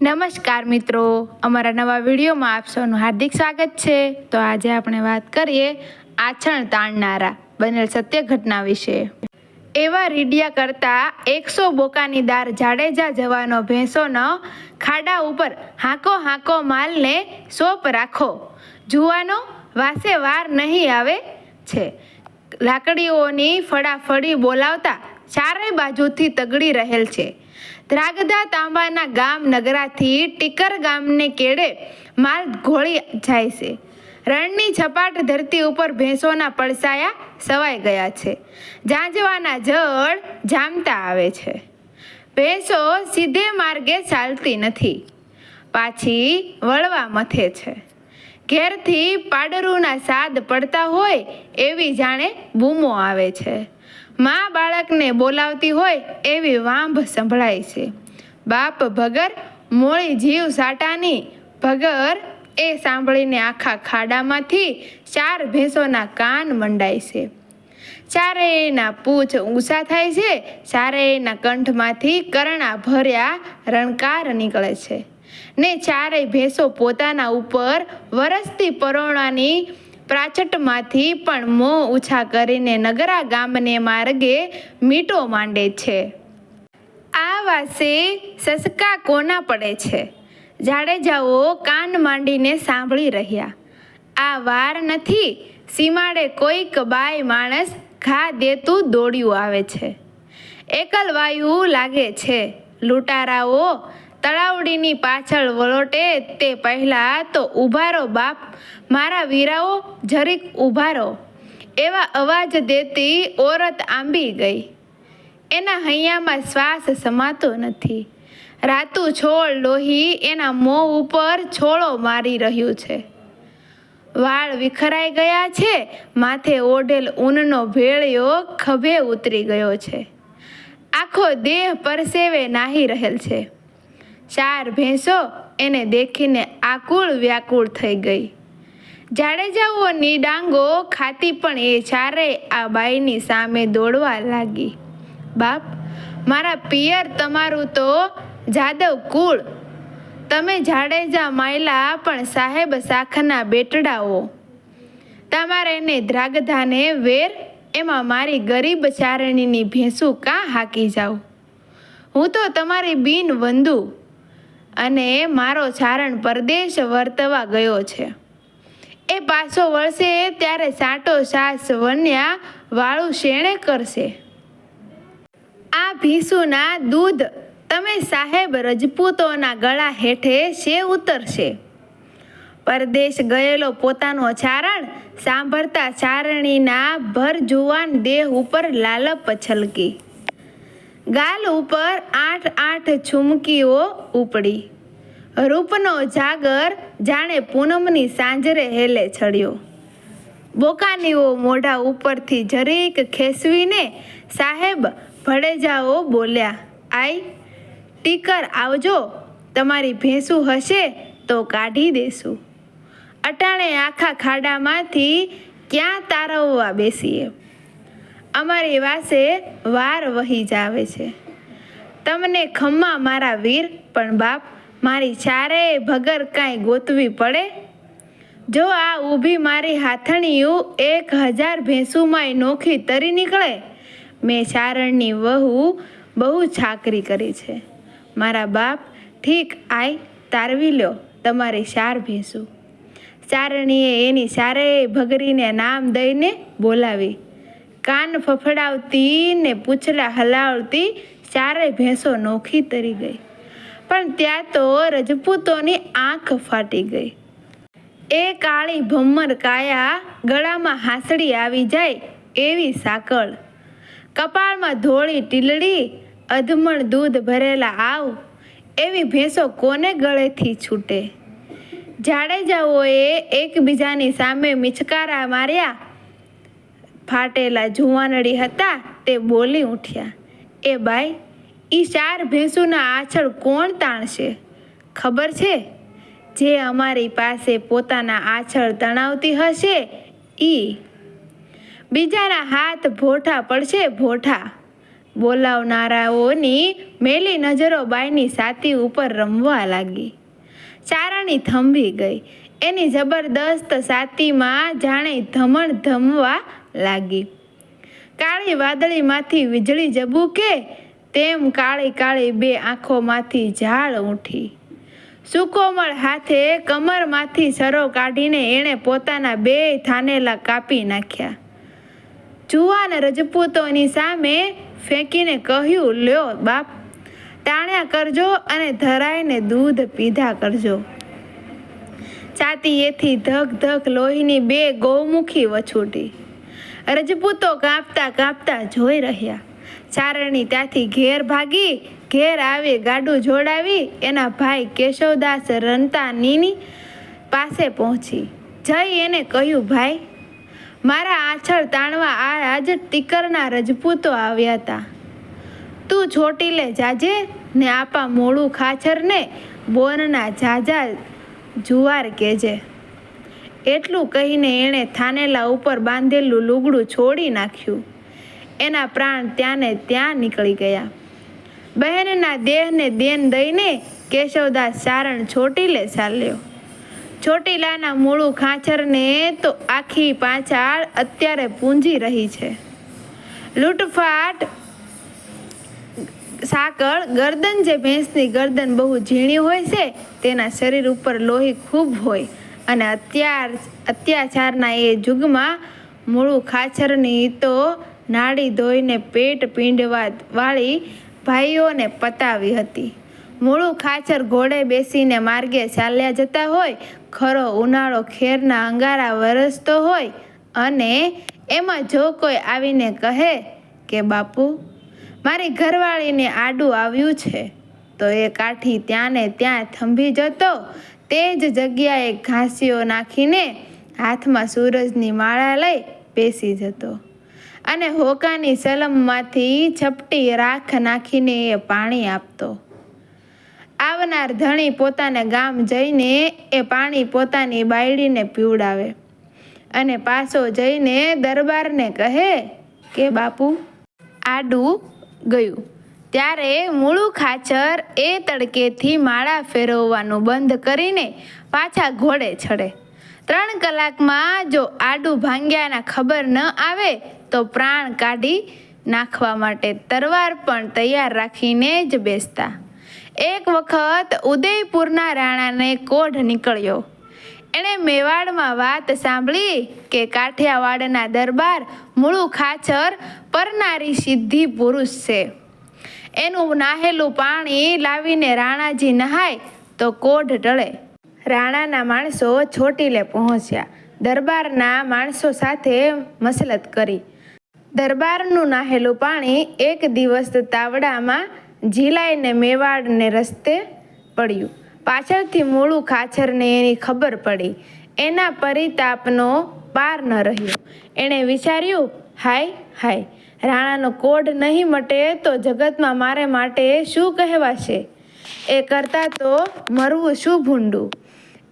નમસ્કાર મિત્રો. અમારા નવા વિડીયોમાં આપ સૌનું હાર્દિક સ્વાગત છે. તો આજે આપણે વાત કરીએ આછણ તાણનારા બનેલ સત્ય ઘટના વિશે. એવા રીડિયા કરતા એકસો બોકાની દાર જાડેજા જવાનો ભેંસોનો ખાડા ઉપર હાંકો હાંકો માલને સોપ રાખો. જુવાનો વાસે વાર નહીં આવે છે. લાકડીઓની ફળાફળી બોલાવતા ચારે બાજુથી તગડી રહેલ છે. ધ્રાગધા તાંબાના ગામ નગરાથી ટીકર ગામને કેડે માલ ઘોળી જાય છે. રણની છપાટ ધરતી ઉપર ભેંસોના પડસાયા સવાઈ ગયા છે. જાંજવાના જળ જામતા આવે છે. ભેંસો સીધે માર્ગે ચાલતી નથી. પાછી વળવા મથે છે. ઘેરથી પાડરૂના સાદ પડતા હોય એવી જાણે બૂમો આવે છે. મા બાળકને બોલાવતી હોય એવી વાંભ સંભળાય છે. બાપ ભગર મોળી જીવ સાટાની ભગર એ સાંભળીને આખા ખાડામાંથી ચાર ભેંસોના કાન મંડાય છે. ચારેયના પૂછ ઊંચા થાય છે ચારેયના કંઠમાંથી કરણા ભર્યા રણકાર નીકળે છે. ને ચારેય ભેંસો પોતાના ઉપર વરસતી પરોણાની પ્રાચટમાંથી પણ મોં ઓછા કરીને નગરા ગામને માર્ગે મીટો માંડે છે. આ વાસે સસકા કોના પડે છે? જાડેજાઓ કાન માંડીને સાંભળી રહ્યા. આ વાર નથી, સીમાડે કોઈક બાય માણસ ઘા દેતું દોડ્યું આવે છે. એકલ વાયુ લાગે છે. લૂંટારાઓ તળાવડીની પાછળ વલોટે તે પહેલાં તો ઉભારો, બાપ, મારા વીરાઓ, જરીક ઉભારો. એવા અવાજ દેતી ઓરત આંબી ગઈ. એના હૈયામાં શ્વાસ સમાતો નથી. રાતું છોડ લોહી એના મોં ઉપર છોળો મારી રહ્યું છે. વાળ વિખરાઈ ગયા છે, માથે ઓઢેલ ઊનનો ભેળિયો ખભે ઉતરી ગયો છે. આખો દેહ પરસેવે નાહી રહેલ છે. ચાર ભેંસો એને દેખીને આકુળ વ્યાકુળ થઈ ગઈ. જાડેજાઓની ડાંગો ખાતી પણ એ ચારે આ બાઈની સામે દોડવા લાગી. બાપ, મારા પિયર તમારું તો જાદવ કુળ. તમે જાડેજા માયલા પણ સાહેબ શાખના બેટડાઓ. તમારે એને ધ્રાગધાને વેર, એમાં મારી ગરીબ ચારણીની ભેંસું કાં હાકી જાઓ હું તો તમારી બિન વંદુ. અને મારો ચારણ પરદેશ વર્તવા ગયો છે. એ પાછો વળશે ત્યારે સાટો સાસ વન્યા વાળું શેણે કરશે? આ ભીસુના દૂધ તમે સાહેબ રજપૂતોના ગળા હેઠે શે ઉતરશે. પરદેશ ગયેલો પોતાનો ચારણ સાંભળતા ચારણીના ભર જુવાન દેહ ઉપર લાલપ છલકી. ગાલ ઉપર આઠ આઠ છુમકીઓ ઉપડી. રૂપનો જાગર જાણે પૂનમની સાંજરે હેલે ચડ્યો. બોકાનીઓ મોઢા ઉપરથી જરીક ખેસવીને સાહેબ ભડેજાઓ બોલ્યા, આઈ, ટીકર આવજો, તમારી ભેંસું હશે તો કાઢી દેશું. અટાણે આખા ખાડામાંથી ક્યાં તારવવા બેસીએ? અમારી વાસે વાર વહી જાવે છે. તમને ખમ્મા મારા વીર, પણ બાપ, મારી ચારેય ભગર કાંઈ ગોતવી પડે? જો આ ઊભી મારી હાથણીયું એક હજાર ભેંસુમાંય નોખી તરી નીકળે, મેં ચારણની વહુ બહુ છાકરી કરી છે. મારા બાપ, ઠીક આય, તારવી લ્યો તમારી ચાર ભેંસું. ચારણીએ એની ચારેય ભગરીને નામ દઈને બોલાવી કાન ફફડાવતી ને પૂછલા હલાવતી ચારેય ભેંસો નોખી તરી ગઈ. પણ ત્યાં તો રજપૂતોની આંખ ફાટી ગઈ. એ કાળી ભમ્મર કાયા ગળામાં હાંસડી આવી જાય એવી સાકળ. કપાળમાં ધોળી ટીલડી, અધમણ દૂધ ભરેલા આવ, એવી ભેંસો કોને ગળેથી છૂટે? જાડેજાઓએ એકબીજાની સામે મિચકારા માર્યા ફાટેલા જુવાનડી હતા તે બોલી ઉઠ્યા, એ બાઈ, ઈ ચાર ભેંસુના આછળ કોણ તાણશે? ખબર છે? જે અમારી પાસે પોતાના આછળ તણાવતી હશે, ઈ. બીજાના હાથ ભોઠા પડશે, ભોઠા. બોલાવનારાઓની મેલી નજરો બાઈની સાતી ઉપર રમવા લાગી. ચારાણી થંભી ગઈ. એની જબરદસ્ત સાતીમાં જાણે ધમણ ધમવા લાગી. કાળી વાદળીમાંથી વીજળી ઝબૂકે તેમ કાળી કાળી બે આંખોમાંથી ઝાડ ઉઠી. સુકોમળ હાથે કમરમાંથી સરો કાઢીને એણે પોતાના બે થાનેલા કાપી નાખ્યા. જુવાન રજપૂતોની સામે ફેંકીને કહ્યું, લ્યો બાપ, ટાણ્યા કરજો અને ધરાઈને દૂધ પીધા કરજો. છાતીએથી ધક ધક લોહીની બે ગૌમુખી વછૂટી. રજપૂતો કાપતા કાપતા જોઈ રહ્યા. ચારણી ત્યાંથી ઘેર ભાગી, ઘેર આવી ગાડું જોડાવી એના ભાઈ કેશવદાસ રંતાનીની પાસે પહોંચી. જઈ એને કહ્યું, ભાઈ, મારા આછળ તાણવા આ આજ ટીકરના રજપૂતો આવ્યા હતા તું છોટી લે જાજે ને આપા મોડું ખાચરને બોનના જાજા જુવાર કેજે. એટલું કહીને એણે થાનેલા ઉપર બાંધેલું લુગડું છોડી નાખ્યું. એના પ્રાણ ત્યાંને ત્યાં નીકળી ગયા. બહેનના દેહને દેન દઈને કેશવદાસ ચારણ છોટીલે ચાલ્યો. ચોટીલાના મૂળું ખાંચરને તો આખી પાછળ અત્યારે પૂંજી રહી છે. લૂંટફાટ, સાકળ, ગરદન જે ભેંસની ગરદન બહુ ઝીણી હોય છે, તેના શરીર ઉપર લોહી ખૂબ હોય. અને અત્યાર, અત્યાચારના એ યુગમાં મૂળું ખાચરની તો નાડી ધોઈને પેટ પીંડવા વાળી ભાઈઓને પતાવી હતી. મૂળું ખાચર ઘોડે બેસીને માર્ગે ચાલ્યા જતા હોય, ખરો ઉનાળો ખેરના અંગારા વરસતો હોય અને એમાં જો કોઈ આવીને કહે કે, બાપુ, મારી ઘરવાળીને આડું આવ્યું છે, તો એ કાઠી ત્યાં ને ત્યાં થંભી જતો તે જ જગ્યાએ ઘાસીઓ નાખીને હાથમાં સૂરજની માળા લઈ બેસી જતો. અને હોકાની સલમમાંથી છપટી રાખ નાખીને એ પાણી આપતો. આવનાર ધણી પોતાને ગામ જઈને એ પાણી પોતાની બાયડીને પીવડાવે અને પાછો જઈને દરબારને કહે કે, બાપુ, આડું ગયું. ત્યારે મૂળું ખાચર એ તડકેથી માળા ફેરવવાનું બંધ કરીને પાછા ઘોડે ચડે. ત્રણ કલાકમાં જો આડું ભાંગ્યાના ખબર ન આવે તો પ્રાણ કાઢી નાખવા માટે તરવાર પણ તૈયાર રાખીને જ બેસતા. એક વખત ઉદયપુરના રાણાને કોઢ નીકળ્યો. એણે મેવાડમાં વાત સાંભળી કે કાઠિયાવાડના દરબાર મૂળું ખાચર પરનારી સિદ્ધિ પુરુષ છે. એનું નાહેલું પાણી લાવીને રાણાજી નહાય તો કોઢ ટળે. રાણાના માણસો ચોટીલે પહોંચ્યા. દરબારના માણસો સાથે મસલત કરી. દરબારનું નાહેલું પાણી એક દિવસ તાવડામાં ઝીલાઈને મેવાડને રસ્તે પડ્યું. પાછળથી મૂળું ખાચરને એની ખબર પડી. એના પરિતાપનો પાર ન રહ્યો. એણે વિચાર્યું, હાય હાય રાણાનો કોડ નહીં મટે તો જગતમાં મારે માટે શું કહેવાશે? એ કરતાં તો મરવું શું ભૂંડું?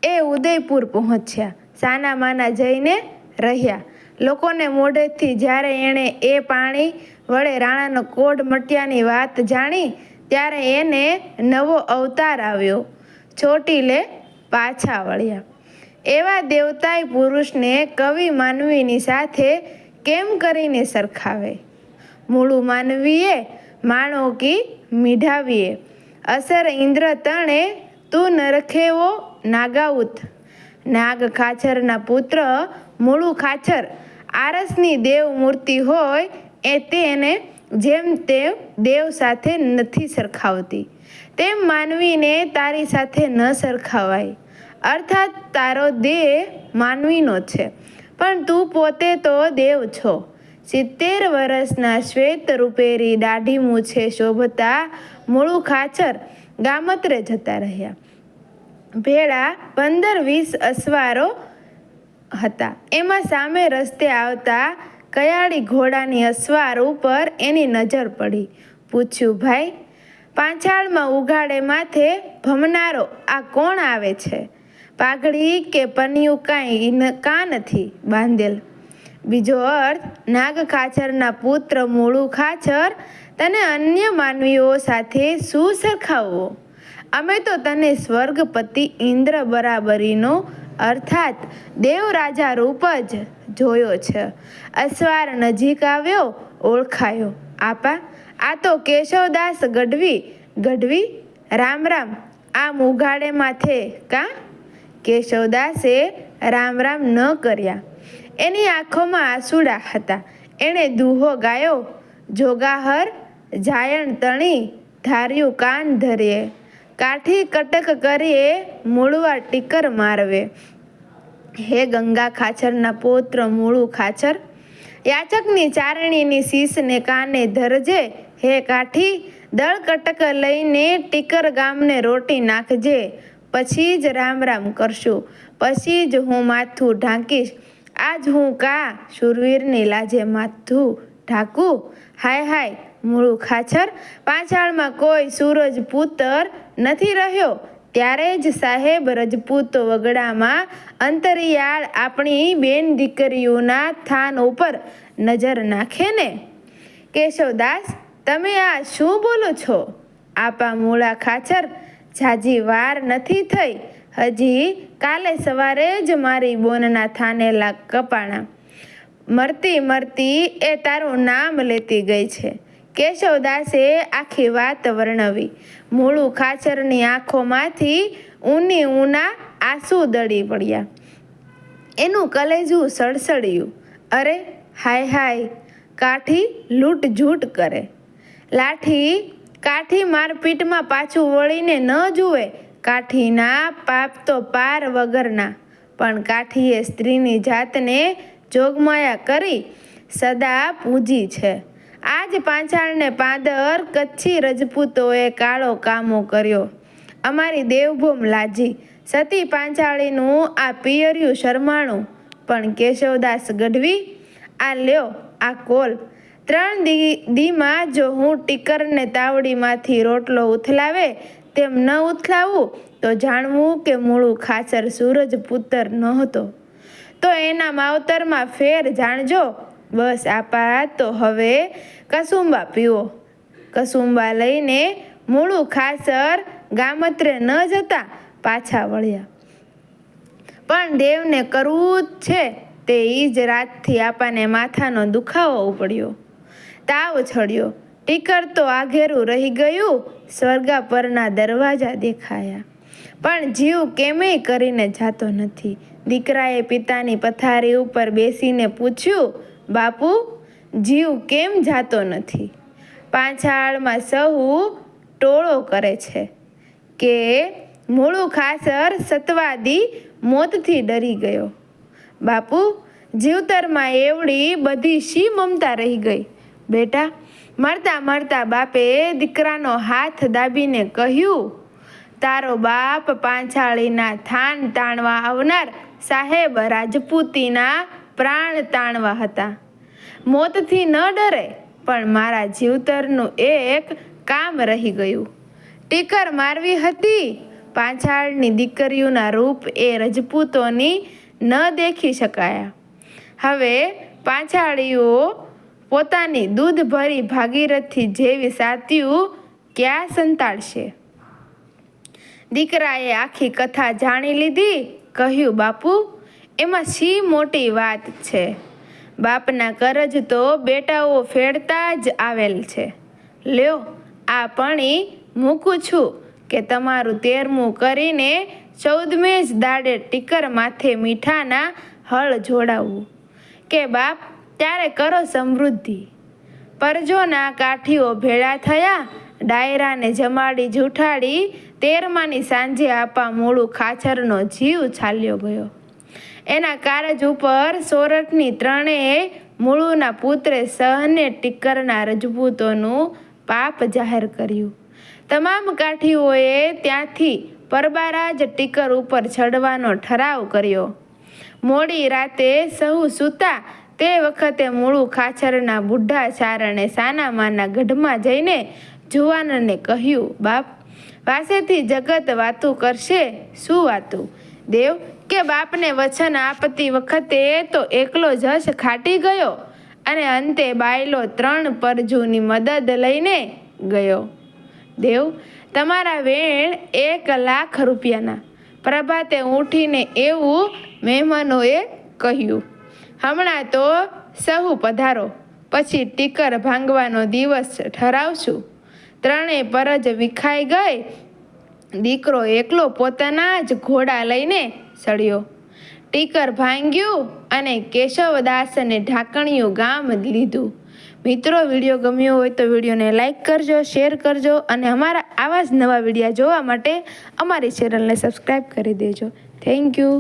એ ઉદયપુર પહોંચ્યા, સાના માના જઈને રહ્યા. લોકોને મોઢેથી જ્યારે એણે એ પાણી વડે રાણાનો કોડ મટ્યાની વાત જાણી, ત્યારે એને નવો અવતાર આવ્યો. ચોટીલે પાછા વળ્યા. એવા દેવતાય પુરુષને કવિ માનવીની સાથે કેમ કરીને સરખાવે? મૂળું માનવીએ, માણો કી મીઢાવીએ. અસર ઇન્દ્ર તણે તું નરખેવો નાગાઉત. નાગ ખાચરના પુત્ર, મૂળું ખાચર આરસની દેવ મૂર્તિ હોય એ તેને જેમ તે દેવ સાથે નથી સરખાવતી. તેમ માનવીને તારી સાથે ન સરખાવાય. અર્થાત તારો દેહ માનવીનો છે. પણ તું પોતે તો દેવ છો. સિત્તેર વર્ષના શ્વેત રૂપેરી દાઢી મૂછે શોભતા મૂળું ખાચર ગામત્રે જતા રહ્યા. ભેળા પંદર વીસ અસવારો હતા. એમાં સામે રસ્તે આવતા કયાળી ઘોડાની અસવાર ઉપર એની નજર પડી. પૂછ્યું, ભાઈ પાંચાળમાં ઉઘાડે માથે ભમનારો આ કોણ આવે છે? પાઘડી કે પનિયું કાંઈ કાં નથી બાંધેલ? બીજો અર્થ, નાગ ખાચરના પુત્ર મૂળું ખાચર, તને અન્ય માનવીઓ સાથે શું સરખાવવો? અમે તો તને સ્વર્ગપતિ ઇન્દ્ર બરાબરીનો, અર્થાત દેવરાજા રૂપ જ જોયો છે. અસવાર નજીક આવ્યો, ઓળખાયો. આપા, આ તો કેશવદાસ ગઢવી ગઢવી, રામ રામ આ મુગાડે માથે, કા? કેશવદાસે રામ રામ ન કર્યા. એની આંખોમાં આંસુડા હતા. એણે દુહો ગાયો, જોગાહર, જાયણ તણી, ધાર્યું કાન ધરીએ. કાઠી કટક કરીએ, મૂળવા ટીકર મારવે. હે ગંગા ખાચરના પૌત્ર, મૂળું ખાચર યાચકની ચારણીની શીશને કાને ધરજે. હે કાઠી, દળ કટક લઈને ટીકર ગામને રોટી નાખજે. પછી જ રામ રામ કરશું. પછી જ હું માથું ઢાંકીશ. આજ હું કા શૂરવીરની લાજે માથું ઢાંકું? હાય હાય, મૂળું ખાછર. પાછાળમાં કોઈ સૂરજ પુત્ર નથી રહ્યો. ત્યારે જ સાહેબ રજપૂત વગડામાં અંતરિયાળ આપણી બેન દીકરીઓના થાન ઉપર નજર નાખે ને? કેશવદાસ, તમે આ શું બોલો છો? આપા મૂળા ખાચર જાજી વાર નથી થઈ. હજી કાલે સવારે જ મારી બોનના થાનેલા કપાણા મરતી મરતી એ તારું નામ લેતી ગઈ છે. કેશવદાસે આખી વાત વર્ણવી. મૂળું ખાચરની આંખોમાંથી ઊની ઊના આંસુ દળી પડ્યા એનું કલેજું સડસડ્યું. અરે, હાય હાય, કાઠી લૂંટઝૂટ કરે. લાઠી કાઠી મારપીટમાં પાછું વળીને ન જુએ કાઠીના પાપ તો પાર વગરના, પણ કાઠીએ સ્ત્રીની જાતને જોગમાયા કરી સદા પૂજી છે. આજ પાંચાળને પાંદર કચ્છી રજપૂતોએ કાળો કામો કર્યો. અમારી દેવભૂમ લાજી. સતી પાંચાળીનું આ પિયર્યું શરમાણું, પણ કેશવદાસ ગઢવી, આ લ્યો, આ કોલ. ત્રણ દી, દીમાં જો હું ટીકરને તાવડીમાંથી રોટલો ઉથલાવે તેમ ન ઉથલાવું, તો જાણવું કે મૂળું ખાચર સૂરજ પુત્ર નહોતો તો એના માવતરમાં ફેર જાણજો, બસ આપા તો હવે કસુંબા પીવો. કસુંબા લઈને મૂળું ખાસર ગામત્રે ન જતા પાછા વળ્યા. પણ દેવને કરવું જ છે, તે ઈ જ રાતથી આપાને માથાનો દુખાવો ઉપડ્યો. તાવ ચડ્યો ટીકર તો આઘેરું રહી ગયું, સ્વર્ગા પરના દરવાજા દેખાયા. પણ જીવ કેમેય કરીને જાતો નથી. દીકરાએ પિતાની પથારી ઉપર બેસીને પૂછ્યું, બાપુ, જીવ કેમ જાતો નથી? પાછાળમાં સહુ ટોળો કરે છે કે મૂળું ખાસર સતવાદી મોતથી ડરી ગયો. બાપુ, જીવતરમાં એવડી બધી શી મમતા રહી ગઈ? બેટા મરતા મરતા બાપે દીકરાનો હાથ દાબીને કહ્યું, તારો બાપ પાંછાળીના થાન તાણવા આવનાર સાહેબ રાજપૂતીના પ્રાણ તાણવા હતા. મોતથી ન ડરે, પણ મારા જીવતરનું એક કામ રહી ગયું. ટીકર મારવી હતી. પાછાળની દીકરીઓના રૂપ એ રજપૂતોની ન દેખી શકાયા. હવે પાંચાળીઓ પોતાની દૂધ ભરી ભાગીરથી જેવી સાત્યું ક્યાં સંતાડશે? દીકરાએ આખી કથા જાણી લીધી, કહ્યું, બાપુ, એમાં શી મોટી વાત છે? બાપના કરજ તો બેટાઓ ફેરતા જ આવેલ છે. લ્યો, આ પણી મૂકું છું કે તમારું તેરમું કરીને ચૌદમે જ દાડે ટીકર માથે મીઠાના હળ જોડાવવું કે બાપ ત્યારે કરો સમૃદ્ધિ. પરજોના કાઠીઓ ભેળા થયા, ડાયરાને જમાડી જૂઠાડી, તેરમાની સાંજે આપા મૂળું ખાચરનો જીવ છાલ્યો ગયો. એના કારજ ઉપર સોરઠની ત્રણેય મૂળુના પુત્રે સહને ટીકરના રજપૂતોનું પાપ જાહેર કર્યું. તમામ કાઠીઓએ ત્યાંથી પરબારાજ ટીકર ઉપર ચડવાનો ઠરાવ કર્યો. મોડી રાતે સહુ સૂતા તે વખતે મૂળું ખાચરના બુઢા ચારણે સાનામાના ગઢમાં જઈને જુવાનને કહ્યું, બાપ, પાસેથી જગત વાતું કરશે? શું વાતું? દેવ, કે બાપને વચન આપતી વખતે તો એકલો જશ ખાટી ગયો અને અંતે બાયલો ત્રણ પરજુની મદદ લઈને ગયો. દેવ, તમારા વેણ એક લાખ રૂપિયાના. પ્રભાતે ઉઠીને એવું મહેમાનોએ કહ્યું હમણાં તો સહુ પધારો, પછી ટીકર ભાંગવાનો દિવસ ઠરાવશું. ત્રણેય પરજ વિખાઈ ગઈ, દીકરો એકલો પોતાના જ ઘોડા લઈને ચડ્યો ટીકર ભાંગ્યું અને કેશવદાસને ઢાંકણિયું ગામ લીધું. મિત્રો, વીડિયો ગમ્યો હોય તો વિડીયોને લાઈક કરજો, શેર કરજો અને અમારા આવા જ નવા વિડીયા જોવા માટે અમારી ચેનલને સબસ્ક્રાઈબ કરી દેજો. Thank you.